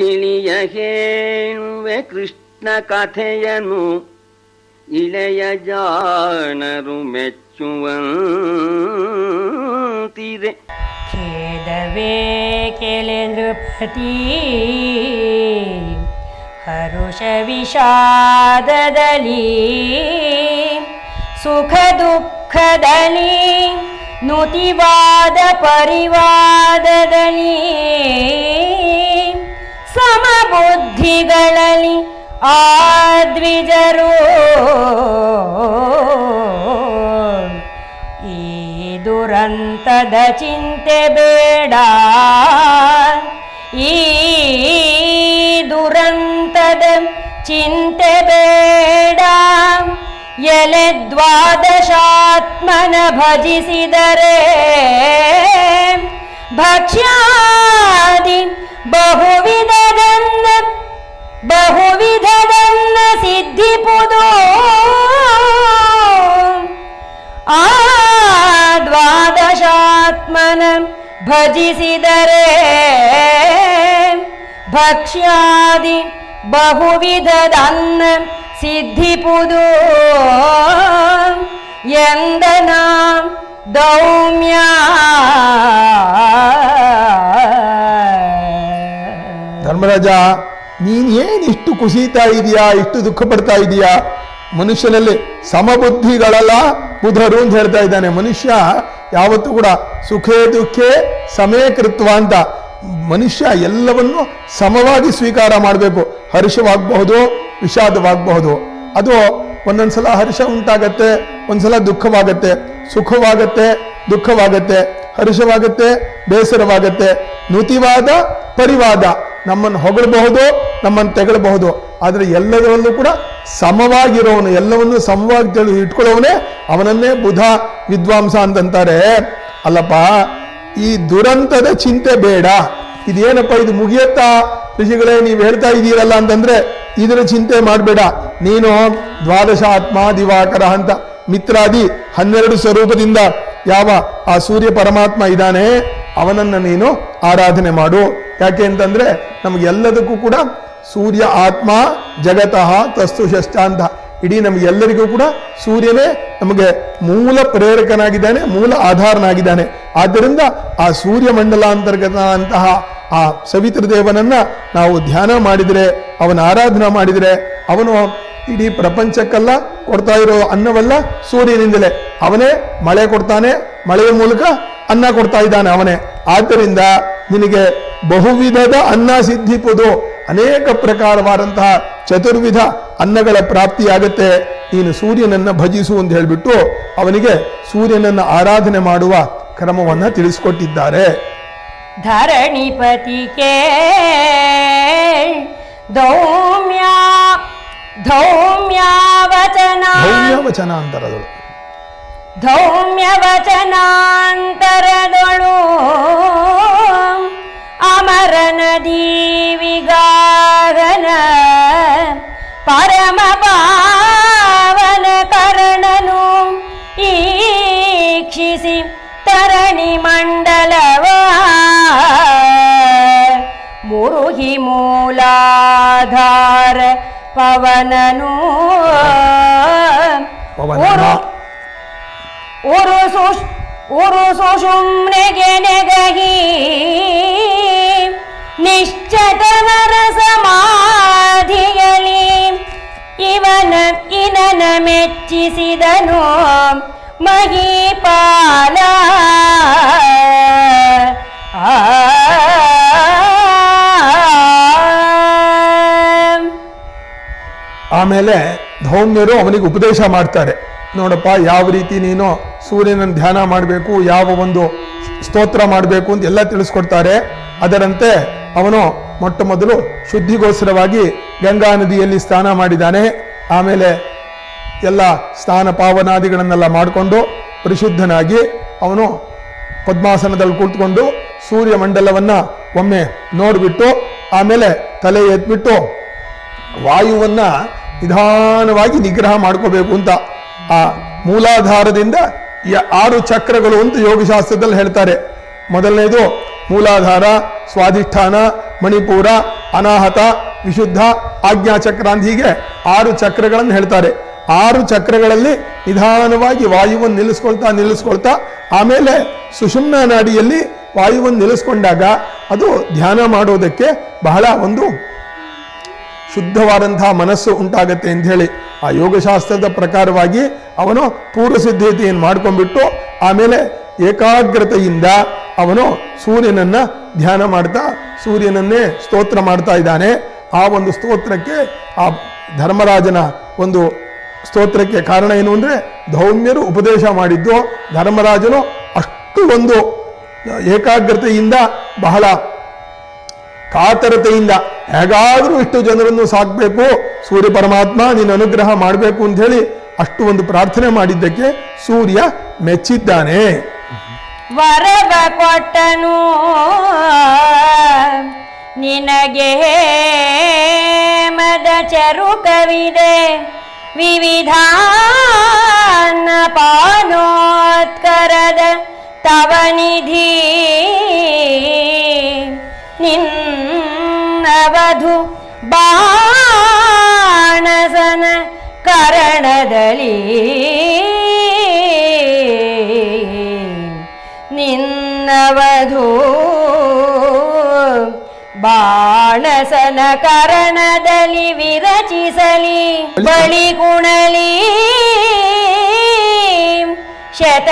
ತಿಳಿಯ ಹೇಳುವೆ ಕೃಷ್ಣ ಕಥೆಯನು ಇಳೆಯ ಜಾಣರು ಮೆಚ್ಚುವಂತಿದೆ ಖೇದವೇ ಕೆಲೆ ನೃಪತಿ ಹರುಷ ವಿಷಾದದಲ್ಲಿ, ಸುಖ ದುಃಖದಲ್ಲಿ, ನುತಿವಾದ ಪರಿವಾದದಲ್ಲಿ. ಸಮಬುದ್ಧಿಗಳಲ್ಲಿ ಆದ್ವಿಜರು ಈ ದುರಂತದ ಚಿಂತೆ ಬೇಡ. ಈ ದುರಂತದ ಚಿಂತೆ ಬೇಡ. ಎಲೆ ದ್ವಾದಶಾತ್ಮನ ಭಜಿಸಿದರೆ ಭಕ್ಷ್ಯಾದಿ ಬಹುವಿಧದನ್ನ ಭಜಿಸಿದರೆ ಭಕ್ಷ್ಯಾದಿ ಬಹುವಿಧದನ್ನ ಸಿದ್ಧಿಪುದು. ಎಂದನ ದೌಮ್ಯ. ಧರ್ಮರಾಜ, ನೀನ್ ಏನ್ ಇಷ್ಟು ಕುಸಿತಾ ಇದೀಯಾ, ಇಷ್ಟು ದುಃಖ ಪಡ್ತಾ ಇದೀಯಾ? ಮನುಷ್ಯನಲ್ಲಿ ಸಮಬುದ್ಧಿಗಳಲ್ಲ ಬುಧರು ಅಂತ ಹೇಳ್ತಾ ಇದ್ದಾನೆ. ಮನುಷ್ಯ ಯಾವತ್ತೂ ಕೂಡ ಸುಖೇ ದುಃಖೇ ಸಮಯಕೃತ್ವ ಅಂತ ಮನುಷ್ಯ ಎಲ್ಲವನ್ನು ಸಮವಾಗಿ ಸ್ವೀಕಾರ ಮಾಡಬೇಕು. ಹರ್ಷವಾಗಬಹುದು, ವಿಷಾದವಾಗಬಹುದು. ಅದು ಒಂದೊಂದ್ಸಲ ಹರ್ಷ ಉಂಟಾಗತ್ತೆ, ಒಂದ್ಸಲ ದುಃಖವಾಗತ್ತೆ. ಸುಖವಾಗತ್ತೆ, ದುಃಖವಾಗತ್ತೆ. ಹರ್ಷವಾಗತ್ತೆ, ಬೇಸರವಾಗತ್ತೆ. ನುತಿವಾದ ಪರಿವಾದ ನಮ್ಮನ್ನು ಹೊಗಳಬಹುದು, ನಮ್ಮನ್ನು ತೆಗಳಬಹುದು. ಆದರೆ ಎಲ್ಲದರಲ್ಲೂ ಕೂಡ ಸಮವಾಗಿರೋವನು ಎಲ್ಲವನ್ನು ಸಮವಾಗಿ ತಿಳಿ ಇಟ್ಕೊಳ್ಳೋವನೇ ಅವನನ್ನೇ ಬುಧ ವಿದ್ವಾಂಸ ಅಂತಂತಾರೆ. ಅಲ್ಲಪ್ಪ, ಈ ದುರಂತದ ಚಿಂತೆ ಬೇಡ. ಇದೇನಪ್ಪ, ಇದು ಮುಗಿಯತ್ತಾ? ಋಷಿಗಳೇ, ನೀವು ಹೇಳ್ತಾ ಇದ್ದೀರಲ್ಲ ಅಂತಂದ್ರೆ ಇದರ ಚಿಂತೆ ಮಾಡಬೇಡ. ನೀನು ದ್ವಾದಶ ಆತ್ಮ ದಿವಾಕರ ಅಂತ ಮಿತ್ರಾದಿ ಹನ್ನೆರಡು ಸ್ವರೂಪದಿಂದ ಯಾವ ಆ ಸೂರ್ಯ ಪರಮಾತ್ಮ ಇದ್ದಾನೆ? ಅವನನ್ನ ನೀನು ಆರಾಧನೆ ಮಾಡು. ಯಾಕೆ ಅಂತಂದ್ರೆ ನಮಗೆಲ್ಲದಕ್ಕೂ ಕೂಡ ಸೂರ್ಯ ಆತ್ಮ ಜಗತಃ ತಸ್ತು ಅಂತ ಇಡೀ ನಮಗೆಲ್ಲರಿಗೂ ಕೂಡ ಸೂರ್ಯನೇ ನಮಗೆ ಮೂಲ ಪ್ರೇರಕನಾಗಿದ್ದಾನೆ, ಮೂಲ ಆಧಾರನಾಗಿದ್ದಾನೆ. ಆದ್ದರಿಂದ ಆ ಸೂರ್ಯ ಮಂಡಲ ಅಂತರ್ಗತ ಅಂತಹ ಆ ಸವಿತ್ರ ದೇವನನ್ನ ನಾವು ಧ್ಯಾನ ಮಾಡಿದರೆ, ಅವನ ಆರಾಧನೆ ಮಾಡಿದರೆ, ಅವನು ಇಡೀ ಪ್ರಪಂಚಕ್ಕೆಲ್ಲ, ಕೊಡ್ತಾ ಇರೋ ಅನ್ನವಲ್ಲ ಸೂರ್ಯನಿಂದಲೇ. ಅವನೇ ಮಳೆ ಕೊಡ್ತಾನೆ, ಮಳೆಯ ಮೂಲಕ ಅನ್ನ ಕೊಡ್ತಾ ಇದ್ದಾನೆ ಅವನೇ. ಆದ್ದರಿಂದ ನಿನಗೆ ಬಹುವಿಧದ ಅನ್ನ ಸಿದ್ಧಿಪುದು ಅನೇಕ ಪ್ರಕಾರವಾದಂತಹ ಚತುರ್ವಿಧ ಅನ್ನಗಳ ಪ್ರಾಪ್ತಿಯಾಗತ್ತೆ. ನೀನು ಸೂರ್ಯನನ್ನ ಭಜಿಸು ಅಂತ ಹೇಳಿಬಿಟ್ಟು ಅವನಿಗೆ ಸೂರ್ಯನನ್ನ ಆರಾಧನೆ ಮಾಡುವ ಕ್ರಮವನ್ನ ತಿಳಿಸಿಕೊಟ್ಟಿದ್ದಾರೆ. ಧರಣಿಪತಿ ವಚನ ಧೌಮ್ಯ ವಚನ ಭವ್ಯ ವಚನ ಅಂತಾರದು ಧೌಮ್ಯ ವಚನಾಂತರದೊಳು ಅಮರನ ದೀವಿಗಾಗನ ಪರಮ ಪಾವನ ಕರ್ಣನು ಈಕ್ಷಿಸಿ ತರಣಿ ಮಂಡಲವ ಮುರುಹಿ ಮೂಲಾಧಾರ ಪವನನು ಪವನನ. ಉರು ಊರು ಉರುಸುಷುಮ್ನೆಗೆ ನೆಗಹಿ. ನಿಶ್ಚತವರ ಸಮಾಧಿಯಲಿ ಇವನ ಇನನ ಮೆಚ್ಚಿಸಿದನು ಮಹಿಪಾಲ. ಆಮೇಲೆ ಧೌಮ್ಯರು ಅವನಿಗೆ ಉಪದೇಶ ಮಾಡ್ತಾರೆ. ನೋಡಪ್ಪ, ಯಾವ ರೀತಿ ನೀನು ಸೂರ್ಯನನ್ನು ಧ್ಯಾನ ಮಾಡಬೇಕು, ಯಾವ ಒಂದು ಸ್ತೋತ್ರ ಮಾಡಬೇಕು ಅಂತ ಎಲ್ಲ ತಿಳಿಸ್ಕೊಡ್ತಾರೆ. ಅದರಂತೆ ಅವನು ಮೊಟ್ಟ ಮೊದಲು ಶುದ್ಧಿಗೋಸ್ಕರವಾಗಿ ಗಂಗಾ ನದಿಯಲ್ಲಿ ಸ್ನಾನ ಮಾಡಿದ್ದಾನೆ. ಆಮೇಲೆ ಎಲ್ಲ ಸ್ನಾನ ಪಾವನಾದಿಗಳನ್ನೆಲ್ಲ ಮಾಡಿಕೊಂಡು ಪರಿಶುದ್ಧನಾಗಿ ಅವನು ಪದ್ಮಾಸನದಲ್ಲಿ ಕೂತ್ಕೊಂಡು ಸೂರ್ಯ ಮಂಡಲವನ್ನು ಒಮ್ಮೆ ನೋಡಿಬಿಟ್ಟು, ಆಮೇಲೆ ತಲೆ ಎತ್ಬಿಟ್ಟು ವಾಯುವನ್ನು ನಿಧಾನವಾಗಿ ನಿಗ್ರಹ ಮಾಡ್ಕೋಬೇಕು ಅಂತ ಆ ಮೂಲಾಧಾರದಿಂದ ಆರು ಚಕ್ರಗಳು ಅಂತ ಯೋಗಶಾಸ್ತ್ರದಲ್ಲಿ ಹೇಳ್ತಾರೆ. ಮೊದಲನೇದು ಮೂಲಾಧಾರ, ಸ್ವಾಧಿಷ್ಠಾನ, ಮಣಿಪುರ, ಅನಾಹತ, ವಿಶುದ್ಧ ಆಜ್ಞಾಚಕ್ರ ಅಂತ ಹೀಗೆ ಆರು ಚಕ್ರಗಳನ್ನು ಹೇಳ್ತಾರೆ. ಆರು ಚಕ್ರಗಳಲ್ಲಿ ನಿಧಾನವಾಗಿ ವಾಯುವನ್ನು ನಿಲ್ಲಿಸ್ಕೊಳ್ತಾ ನಿಲ್ಲಿಸ್ಕೊಳ್ತಾ ಆಮೇಲೆ ಸುಷುಮ್ನ ನಾಡಿಯಲ್ಲಿ ವಾಯುವನ್ನು ನಿಲ್ಲಿಸ್ಕೊಂಡಾಗ ಅದು ಧ್ಯಾನ ಮಾಡೋದಕ್ಕೆ ಬಹಳ ಒಂದು ಶುದ್ಧವಾದಂತಹ ಮನಸ್ಸು ಉಂಟಾಗತ್ತೆ ಅಂತ ಹೇಳಿ ಆ ಯೋಗಶಾಸ್ತ್ರದ ಪ್ರಕಾರವಾಗಿ ಅವನು ಪೂರ್ವ ಸಿದ್ಧತೆಯನ್ನು ಮಾಡ್ಕೊಂಡ್ಬಿಟ್ಟು ಆಮೇಲೆ ಏಕಾಗ್ರತೆಯಿಂದ ಅವನು ಸೂರ್ಯನನ್ನ ಧ್ಯಾನ ಮಾಡ್ತಾ ಸೂರ್ಯನನ್ನೇ ಸ್ತೋತ್ರ ಮಾಡ್ತಾ ಇದ್ದಾನೆ. ಆ ಒಂದು ಸ್ತೋತ್ರಕ್ಕೆ ಆ ಧರ್ಮರಾಜನ ಒಂದು ಸ್ತೋತ್ರಕ್ಕೆ ಕಾರಣ ಏನು ಅಂದರೆ ಧೌಮ್ಯರು ಉಪದೇಶ ಮಾಡಿದ್ದು ಧರ್ಮರಾಜನು ಅಷ್ಟು ಒಂದು ಏಕಾಗ್ರತೆಯಿಂದ ಬಹಳ ಕಾತರತೆಯಿಂದ ಹೇಗಾದರೂ ಇಷ್ಟು ಜನರನ್ನು ಸಾಕಬೇಕು. ಸೂರ್ಯ ಪರಮಾತ್ಮ ನೀನು ಅನುಗ್ರಹ ಮಾಡಬೇಕು ಅಂತ ಹೇಳಿ ಅಷ್ಟು ಒಂದು ಪ್ರಾರ್ಥನೆ ಮಾಡಿದ್ದಕ್ಕೆ ಸೂರ್ಯ ಮೆಚ್ಚಿದ್ದಾನೆ. ವರವ ಕೊಟ್ಟನು. ನಿನಗೆ ಮದ ಚರುಕವಿದೆ. ವಿವಿಧ ಪಾನೋತ್ಕರದ ತವ ನಿಧಿ ನಿನ್ನವಧು ಬಾಣಸನ ಕರಣದಲ್ಲಿ ವಿರಚಿಸಲಿ. ಬಳಿ ಕುಣಲಿ. ಶತ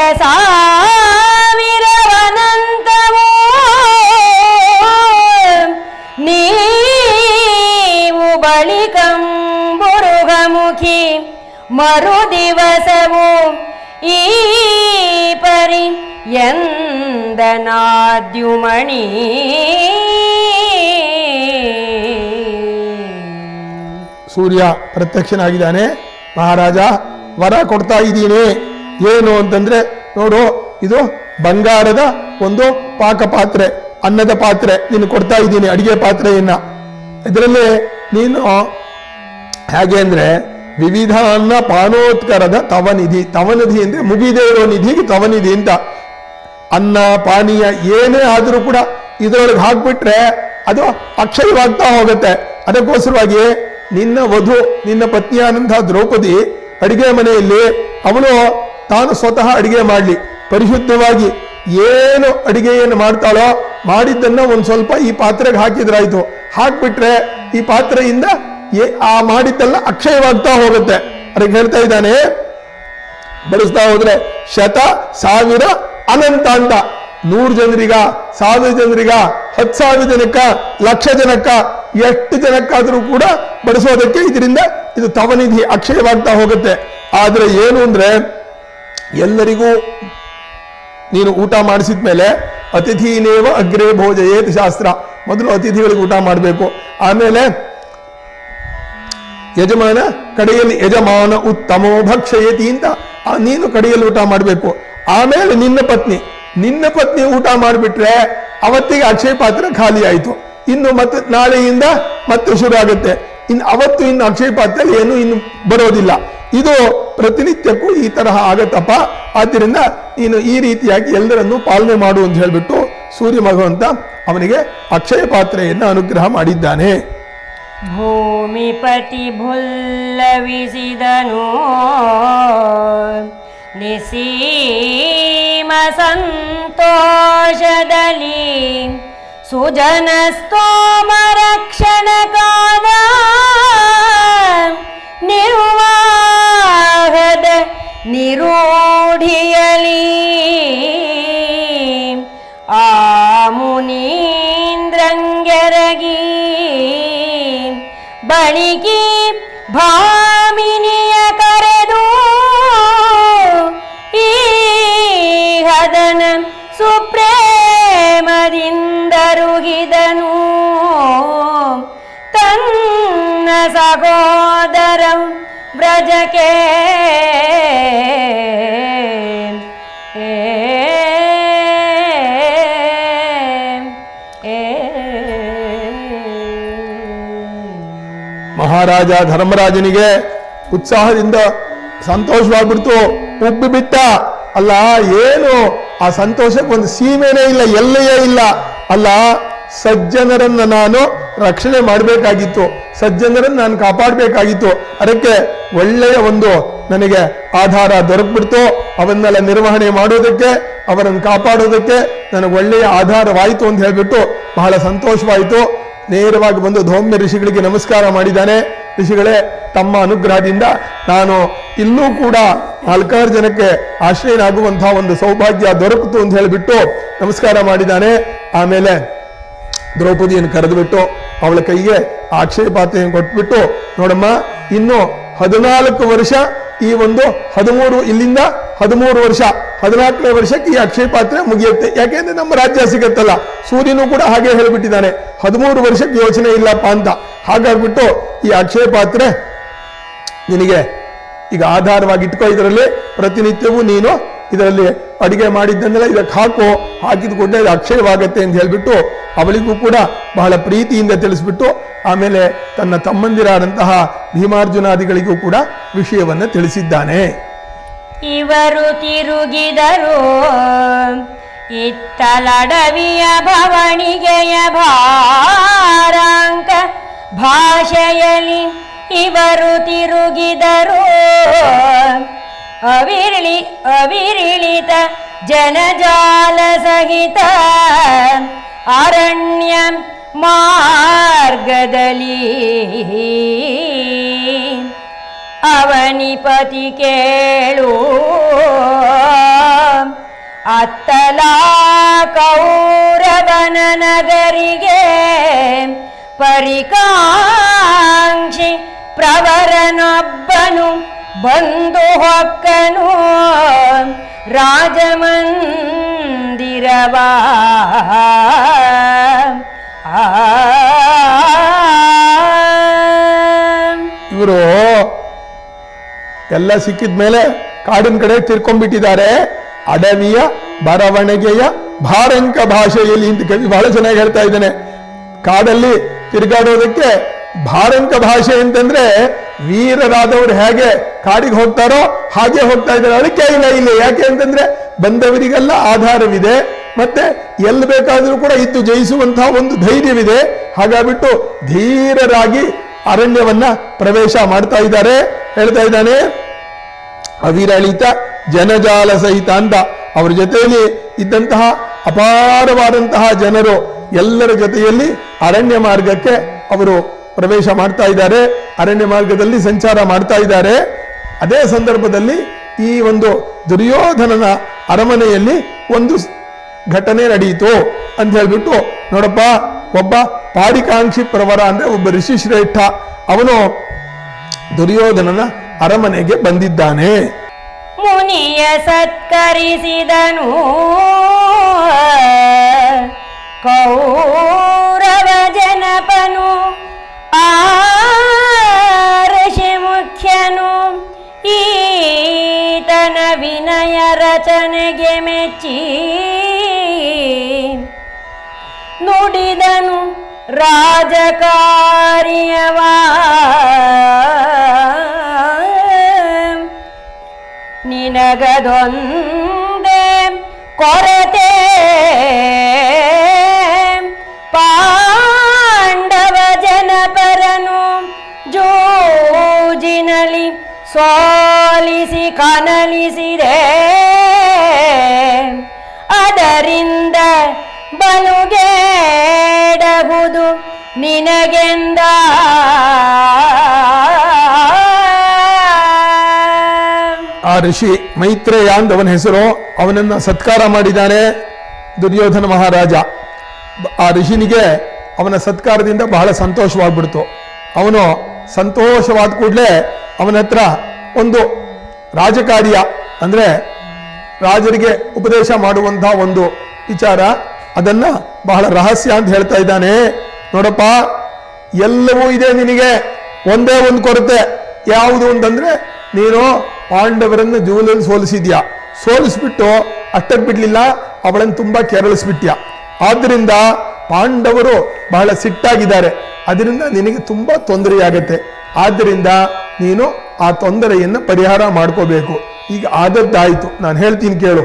ಮರು ದಿವಸವು ಈ ಪರಿ ಎಂದನಾದ್ಯುಮಣಿ ಸೂರ್ಯ ಪ್ರತ್ಯಕ್ಷನಾಗಿದ್ದಾನೆ. ಮಹಾರಾಜ, ವರ ಕೊಡ್ತಾ ಇದ್ದೀನಿ. ಏನು ಅಂತಂದ್ರೆ, ನೋಡು, ಇದು ಬಂಗಾರದ ಒಂದು ಪಾಕ ಪಾತ್ರೆ, ಅನ್ನದ ಪಾತ್ರೆ ನೀನು ಕೊಡ್ತಾ ಇದ್ದೀನಿ, ಅಡಿಗೆ ಪಾತ್ರೆಯನ್ನ. ಇದರಲ್ಲಿ ನೀನು, ಹೇಗೆ ಅಂದ್ರೆ ವಿವಿಧ ಅನ್ನ ಪಾನೋತ್ಕರದ ತವನಿಧಿ. ತವನಿಧಿ ಅಂದ್ರೆ ಮುಗಿದೇ ಇರೋ ನಿಧಿಗೆ ತವನಿಧಿ ಅಂತ. ಅನ್ನ, ಪಾನೀಯ ಏನೇ ಆದರೂ ಕೂಡ ಇದರೊಳಗೆ ಹಾಕ್ಬಿಟ್ರೆ ಅದು ಅಕ್ಷಯವಾಗ್ತಾ ಹೋಗುತ್ತೆ. ಅದಕ್ಕೋಸ್ಕರವಾಗಿ ನಿನ್ನ ವಧು, ನಿನ್ನ ಪತ್ನಿಯಾದಂತಹ ದ್ರೌಪದಿ ಅಡಿಗೆ ಮನೆಯಲ್ಲಿ ಅವಳು ತಾನು ಸ್ವತಃ ಅಡಿಗೆ ಮಾಡಲಿ. ಪರಿಶುದ್ಧವಾಗಿ ಏನು ಅಡಿಗೆಯನ್ನು ಮಾಡ್ತಾಳೋ ಮಾಡಿದ್ದನ್ನ ಒಂದು ಸ್ವಲ್ಪ ಈ ಪಾತ್ರೆಗೆ ಹಾಕಿದ್ರಾಯ್ತು. ಹಾಕ್ಬಿಟ್ರೆ ಈ ಪಾತ್ರೆಯಿಂದ ಆ ಮಾಡಿದ್ದೆಲ್ಲ ಅಕ್ಷಯವಾಗ್ತಾ ಹೋಗುತ್ತೆ. ಅದಕ್ಕೆ ಹೇಳ್ತಾ ಇದ್ದಾನೆ, ಬಳಸ್ತಾ ಹೋದ್ರೆ ಶತ ಸಾವಿರ ಅನಂತ ಅಂತ. ನೂರು ಜನರಿಗ, ಸಾವಿರ ಜನರಿಗ, ಹತ್ತು ಸಾವಿರ ಜನಕ್ಕ, ಲಕ್ಷ ಜನಕ್ಕ, ಎಷ್ಟು ಜನಕ್ಕಾದ್ರೂ ಕೂಡ ಬಡಿಸೋದಕ್ಕೆ ಇದರಿಂದ ಇದು ತವನಿಧಿ ಅಕ್ಷಯವಾಗ್ತಾ ಹೋಗುತ್ತೆ. ಆದ್ರೆ ಏನು ಅಂದ್ರೆ, ಎಲ್ಲರಿಗೂ ನೀನು ಊಟ ಮಾಡಿಸಿದ ಮೇಲೆ ಅತಿಥಿನೇವ ಅಗ್ರೇ ಭೋಜಯೇತ್ ಶಾಸ್ತ್ರ. ಮೊದಲು ಅತಿಥಿಗಳಿಗೆ ಊಟ ಮಾಡಬೇಕು. ಆಮೇಲೆ ಯಜಮಾನ, ಕಡೆಯಲ್ಲಿ ಯಜಮಾನ ಉತ್ತಮೋ ಭಕ್ಷಯತಿ ಅಂತ. ನೀನು ಕಡೆಯಲ್ಲಿ ಊಟ ಮಾಡಬೇಕು. ಆಮೇಲೆ ನಿನ್ನ ಪತ್ನಿ. ನಿನ್ನ ಪತ್ನಿ ಊಟ ಮಾಡಿಬಿಟ್ರೆ ಅವತ್ತಿಗೆ ಅಕ್ಷಯ ಪಾತ್ರ ಖಾಲಿ ಆಯಿತು. ಇನ್ನು ಮತ್ತೆ ನಾಳೆಯಿಂದ ಮತ್ತೆ ಶುರು ಆಗುತ್ತೆ. ಇನ್ನು ಅವತ್ತು ಇನ್ನು ಅಕ್ಷಯ ಪಾತ್ರ ಏನು ಇನ್ನು ಬರೋದಿಲ್ಲ. ಇದು ಪ್ರತಿನಿತ್ಯಕ್ಕೂ ಈ ತರಹ ಆಗತ್ತಪ್ಪ. ಆದ್ದರಿಂದ ನೀನು ಈ ರೀತಿಯಾಗಿ ಎಲ್ಲರನ್ನು ಪಾಲನೆ ಮಾಡು ಅಂತ ಹೇಳ್ಬಿಟ್ಟು ಸೂರ್ಯ ಭಗವಂತ ಅವನಿಗೆ ಅಕ್ಷಯ ಪಾತ್ರೆಯನ್ನು ಅನುಗ್ರಹ ಮಾಡಿದ್ದಾನೆ. भूमिपतिभुल्लविसिदनो निसीमसन्तोषदली सुजनस्तोमरक्षणकाला ಭಾಮಿನಿಯ ಕರೆದು ಈ ಹದನ ಸುಪ್ರೇಮದಿಂದರುಗಿದನು. ತನ್ನ ಸಹೋದರ ವ್ರಜಕ್ಕೆ ಮಹಾರಾಜ ಧರ್ಮರಾಜನಿಗೆ ಉತ್ಸಾಹದಿಂದ ಸಂತೋಷವಾಗ್ಬಿಡ್ತು. ಉಬ್ಬಿ ಬಿಟ್ಟ. ಅಲ್ಲ, ಏನು? ಆ ಸಂತೋಷಕ್ಕೆ ಒಂದು ಸೀಮೆನೇ ಇಲ್ಲ, ಎಲ್ಲೆಯೇ ಇಲ್ಲ. ಅಲ್ಲ, ಸಜ್ಜನರನ್ನ ನಾನು ರಕ್ಷಣೆ ಮಾಡಬೇಕಾಗಿತ್ತು. ಸಜ್ಜನರನ್ನು ನಾನು ಕಾಪಾಡಬೇಕಾಗಿತ್ತು. ಅದಕ್ಕೆ ಒಳ್ಳೆಯ ಒಂದು ನನಗೆ ಆಧಾರ ದೊರಕ್ಬಿಡ್ತು. ಅವನ್ನೆಲ್ಲ ನಿರ್ವಹಣೆ ಮಾಡೋದಕ್ಕೆ, ಅವರನ್ನು ಕಾಪಾಡೋದಕ್ಕೆ ನನಗೆ ಒಳ್ಳೆಯ ಆಧಾರವಾಯಿತು ಅಂತ ಹೇಳ್ಬಿಟ್ಟು ಬಹಳ ಸಂತೋಷವಾಯಿತು. ನೇರವಾಗಿ ಬಂದು ಧೌಮ್ಯ ಋಷಿಗಳಿಗೆ ನಮಸ್ಕಾರ ಮಾಡಿದ್ದಾನೆ. ಋಷಿಗಳೇ, ತಮ್ಮ ಅನುಗ್ರಹದಿಂದ ನಾನು ಇಲ್ಲೂ ಕೂಡ ನಾಲ್ಕಾರು ಜನಕ್ಕೆ ಆಶ್ರಯನಾಗುವಂತಹ ಒಂದು ಸೌಭಾಗ್ಯ ದೊರಕಿತು ಅಂತ ಹೇಳಿಬಿಟ್ಟು ನಮಸ್ಕಾರ ಮಾಡಿದ್ದಾನೆ. ಆಮೇಲೆ ದ್ರೌಪದಿಯನ್ನು ಕರೆದುಬಿಟ್ಟು ಅವಳ ಕೈಗೆ ಅಕ್ಷಯ ಪಾತ್ರೆಯನ್ನು ಕೊಟ್ಬಿಟ್ಟು, ನೋಡಮ್ಮ, ಇನ್ನು ಹದಿನಾಲ್ಕು ವರ್ಷ ಈ ಒಂದು ಹದಿಮೂರು ಇಲ್ಲಿಂದ ಹದಿಮೂರು ವರ್ಷ, ಹದಿನಾಲ್ಕನೇ ವರ್ಷಕ್ಕೆ ಈ ಅಕ್ಷಯ ಪಾತ್ರೆ ಮುಗಿಯುತ್ತೆ. ಯಾಕೆಂದ್ರೆ ನಮ್ಮ ರಾಜ್ಯ ಸಿಗತ್ತಲ್ಲ. ಸೂರ್ಯನು ಕೂಡ ಹಾಗೆ ಹೇಳಿಬಿಟ್ಟಿದ್ದಾನೆ. ಹದಿಮೂರು ವರ್ಷಕ್ಕೆ ಯೋಚನೆ ಇಲ್ಲಪ್ಪ ಅಂತ. ಹಾಗಾಗ್ಬಿಟ್ಟು ಈ ಅಕ್ಷಯ ಪಾತ್ರೆ ನಿನಗೆ ಈಗ ಆಧಾರವಾಗಿ ಇಟ್ಕೋ, ಇದರಲ್ಲಿ ಪ್ರತಿನಿತ್ಯವೂ ನೀನು ಇದರಲ್ಲಿ ಅಡಿಗೆ ಮಾಡಿದ್ದನ್ನೆಲ್ಲ ಇದಕ್ಕೆ ಹಾಕು, ಹಾಕಿದ ಕೂಡಲೇ ಇದು ಅಕ್ಷಯವಾಗತ್ತೆ ಅಂತ ಹೇಳಿಬಿಟ್ಟು ಅವಳಿಗೂ ಕೂಡ ಬಹಳ ಪ್ರೀತಿಯಿಂದ ತಿಳಿಸ್ಬಿಟ್ಟು ಆಮೇಲೆ ತನ್ನ ತಮ್ಮಂದಿರಾದಂತಹ ಭೀಮಾರ್ಜುನಾದಿಗಳಿಗೂ ಕೂಡ ವಿಷಯವನ್ನು ತಿಳಿಸಿದ್ದಾನೆ. ಇವರು ತಿರುಗಿದರು. ಇತ್ತಲಡವಿಯ ಭವಣಿಗೆಯ ಭಾರಾಂಕ ಭಾಷೆಯಲ್ಲಿ ಇವರು ತಿರುಗಿದರು. ಅವಿರಳಿ ಅವಿರಿಳಿತ ಜನಜಾಲ ಸಹಿತ ಅರಣ್ಯ ಮಾರ್ಗದಲ್ಲಿ ಅವನಿಪತಿ ಕೇಳು. ಅತ್ತಲ ಕೌರವನ ನಗರಿಗೆ ಪರಿಕಾಂಕ್ಷಿ ಪ್ರವರನೊಬ್ಬನು ಬಂದು ಹೊಕ್ಕನು ರಾಜಮಂದಿರವಾ. ಇವರು ಎಲ್ಲ ಸಿಕ್ಕಿದ ಮೇಲೆ ಕಾಡಿನ ಕಡೆ ತಿರ್ಕೊಂಡ್ಬಿಟ್ಟಿದ್ದಾರೆ. ಅಡವಿಯ ಬರವಣಿಗೆಯ ಭಾರಂಕ ಭಾಷೆಯಲ್ಲಿ ಇಂತ ಕವಿ ಬಹಳ ಚೆನ್ನಾಗಿ ಹೇಳ್ತಾ ಇದ್ದಾನೆ. ಕಾಡಲ್ಲಿ ತಿರುಗಾಡೋದಕ್ಕೆ ಭಾರಂಕ ಭಾಷೆ ಅಂತಂದ್ರೆ ವೀರರಾದವರು ಹೇಗೆ ಕಾಡಿಗೆ ಹೋಗ್ತಾರೋ ಹಾಗೆ ಹೋಗ್ತಾ ಇದ್ದಾರೆ. ಅದಕ್ಕೆ ಇಲ್ಲ, ಇಲ್ಲಿ. ಯಾಕೆ ಅಂತಂದ್ರೆ ಬಂದವರಿಗೆಲ್ಲ ಆಧಾರವಿದೆ, ಮತ್ತೆ ಎಲ್ಲಿ ಬೇಕಾದರೂ ಕೂಡ ಇದ್ದು ಜಯಿಸುವಂತಹ ಒಂದು ಧೈರ್ಯವಿದೆ. ಹಾಗಾಗ್ಬಿಟ್ಟು ಧೀರರಾಗಿ ಅರಣ್ಯವನ್ನ ಪ್ರವೇಶ ಮಾಡ್ತಾ ಇದ್ದಾರೆ. ಹೇಳ್ತಾ ಇದ್ದಾನೆ, ಅವಿರಳಿತ ಜನಜಾಲ ಸಹಿತ ಅಂತ. ಅವ್ರ ಜೊತೆಯಲ್ಲಿ ಇದ್ದಂತಹ ಅಪಾರವಾದಂತಹ ಜನರು ಎಲ್ಲರ ಜೊತೆಯಲ್ಲಿ ಅರಣ್ಯ ಮಾರ್ಗಕ್ಕೆ ಅವರು ಪ್ರವೇಶ ಮಾಡ್ತಾ ಇದ್ದಾರೆ. ಅರಣ್ಯ ಮಾರ್ಗದಲ್ಲಿ ಸಂಚಾರ ಮಾಡ್ತಾ ಇದ್ದಾರೆ. ಅದೇ ಸಂದರ್ಭದಲ್ಲಿ ಈ ಒಂದು ದುರ್ಯೋಧನನ ಅರಮನೆಯಲ್ಲಿ ಒಂದು ಘಟನೆ ನಡೆಯಿತು ಅಂತ ಹೇಳ್ಬಿಟ್ಟು ನೋಡಪ್ಪ, ಒಬ್ಬ ಪಾಡಿಕಾಂಕ್ಷಿ ಪ್ರವರ ಅಂದ್ರೆ ಒಬ್ಬ ಋಷಿ ಶ್ರೇಷ್ಠ, ಅವನು ದುರ್ಯೋಧನನ ಅರಮನೆಗೆ ಬಂದಿದ್ದಾನೆ. ಮುನಿಯ ಸತ್ಕರಿಸಿದನು. ಕೌರವ ಜನಪನು. ಆರಶಿ ಮುಖ್ಯನು ಈತನ ವಿನಯ ರಚನೆಗೆ ಮೆಚ್ಚಿ. ನುಡಿದನು ರಾಜಕಾರಿಯವ. ನಿನಗದೊಂದೇ ಕೊರತೆ. ಸೋಲಿಸಿ ಕನಲಿಸಿದೆ. ಅದರಿಂದ ಬಲುಗೇಡಬಹುದು ನಿನಗೆಂದ. ಆ ಋಷಿ ಮೈತ್ರೇಯ ಅಂತ ಅವನ ಹೆಸರು ಅವನನ್ನ ಸತ್ಕಾರ ಮಾಡಿದ್ದಾನೆ ದುರ್ಯೋಧನ ಮಹಾರಾಜ. ಆ ಋಷಿನಿಗೆ ಅವನ ಸತ್ಕಾರದಿಂದ ಬಹಳ ಸಂತೋಷವಾಗ್ಬಿಡ್ತು. ಅವನು ಸಂತೋಷವಾದ ಕೂಡಲೇ ಅವನ ಹತ್ರ ಒಂದು ರಾಜಕಾರ್ಯ, ಅಂದ್ರೆ ರಾಜರಿಗೆ ಉಪದೇಶ ಮಾಡುವಂತಹ ಒಂದು ವಿಚಾರ, ಅದನ್ನ ಬಹಳ ರಹಸ್ಯ ಅಂತ ಹೇಳ್ತಾ ಇದ್ದಾನೆ. ನೋಡಪ್ಪ, ಎಲ್ಲವೂ ಇದೆ ನಿನಗೆ, ಒಂದೇ ಒಂದು ಕೊರತೆ. ಯಾವುದು ಅಂತಂದ್ರೆ, ನೀನು ಪಾಂಡವರನ್ನ ಜೂಲಲ್ಲಿ ಸೋಲಿಸಿದ್ಯಾ. ಸೋಲಿಸ್ಬಿಟ್ಟು ಅಷ್ಟಕ್ಕೆ ಬಿಡ್ಲಿಲ್ಲ, ಅವಳನ್ನು ತುಂಬಾ ಕೆರಳಿಸ್ಬಿಟ್ಯಾ. ಆದ್ರಿಂದ ಪಾಂಡವರು ಬಹಳ ಸಿಟ್ಟಾಗಿದ್ದಾರೆ. ಅದರಿಂದ ನಿನಗೆ ತುಂಬಾ ತೊಂದರೆಯಾಗತ್ತೆ. ಆದ್ದರಿಂದ ನೀನು ಆ ತೊಂದರೆಯನ್ನು ಪರಿಹಾರ ಮಾಡ್ಕೋಬೇಕು. ಈಗ ಆದದ್ದಾಯಿತು. ನಾನು ಹೇಳ್ತೀನಿ ಕೇಳು.